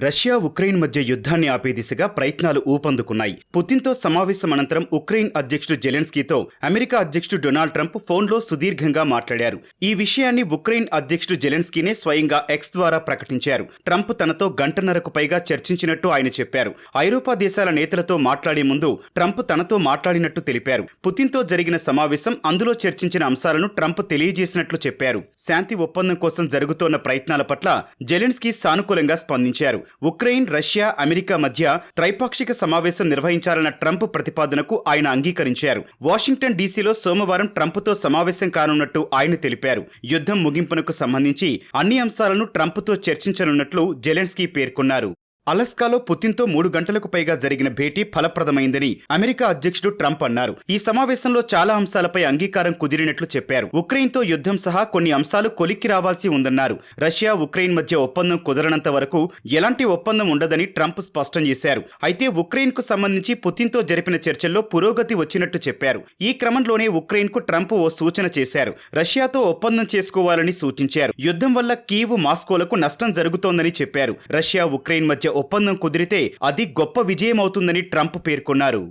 Russia Ukraine మధ్య యుద్ధాన్ని ఆపే దిశగా ప్రయత్నాలు ఊపందుకున్నాయి. పుతిన్తో సమావేశం అనంతరం ఉక్రెయిన్ అధ్యక్షుడు జెలెన్స్కీతో అమెరికా అధ్యక్షుడు డొనాల్డ్ ట్రంప్ ఫోన్లో సుదీర్ఘంగా మాట్లాడారు. ఈ విషయాన్ని ఉక్రెయిన్ అధ్యక్షుడు జెలెన్స్కీనే స్వయంగా ఎక్స్ ద్వారా ప్రకటించారు. ట్రంప్ తనతో గంటన్నరకు పైగా చర్చించినట్టు ఆయన చెప్పారు. ఐరోపా దేశాల నేతలతో మాట్లాడే ముందు ట్రంప్ తనతో మాట్లాడినట్టు తెలిపారు. పుతిన్తో జరిగిన సమావేశం అందులో చర్చించిన అంశాలను ట్రంప్ తెలియజేసినట్లు చెప్పారు. శాంతి ఒప్పందం కోసం జరుగుతోన్న ప్రయత్నాల పట్ల జెలెన్స్కీ సానుకూలంగా స్పందించారు. ఉక్రెయిన్ రష్యా అమెరికా మధ్య త్రైపాక్షిక సమావేశం నిర్వహించాలన్న ట్రంప్ ప్రతిపాదనకు ఆయన అంగీకరించారు. వాషింగ్టన్ డీసీలో సోమవారం ట్రంప్తో సమావేశం కానున్నట్టు ఆయన తెలిపారు. యుద్ధం ముగింపునకు సంబంధించి అన్ని అంశాలను ట్రంప్తో చర్చించనున్నట్లు జెలెన్స్కీ పేర్కొన్నారు. అలస్కాలో పుతిన్తో మూడు గంటలకు పైగా జరిగిన భేటీ ఫలప్రదమైందని అమెరికా అధ్యక్షుడు ట్రంప్ అన్నారు. ఈ సమావేశంలో చాలా అంశాలపై అంగీకారం కుదిరినట్లు చెప్పారు. ఉక్రెయిన్తో యుద్ధం సహా కొన్ని అంశాలు కొలిక్కి రావాల్సి ఉందన్నారు. రష్యా ఉక్రెయిన్ మధ్య ఒప్పందం కుదరనంత వరకు ఎలాంటి ఒప్పందం ఉండదని ట్రంప్ స్పష్టం చేశారు. అయితే ఉక్రెయిన్కు సంబంధించి పుతిన్తో జరిపిన చర్చల్లో పురోగతి వచ్చినట్టు చెప్పారు. ఈ క్రమంలోనే ఉక్రెయిన్కు ట్రంప్ ఓ సూచన చేశారు. రష్యాతో ఒప్పందం చేసుకోవాలని సూచించారు. యుద్ధం వల్ల కీవ్ మాస్కోలకు నష్టం జరుగుతోందని చెప్పారు. రష్యా ఉక్రెయిన్ మధ్య ఒప్పందం కుదిరితే అది గొప్ప విజయం అవుతుందని ట్రంప్ పేర్కొన్నారు.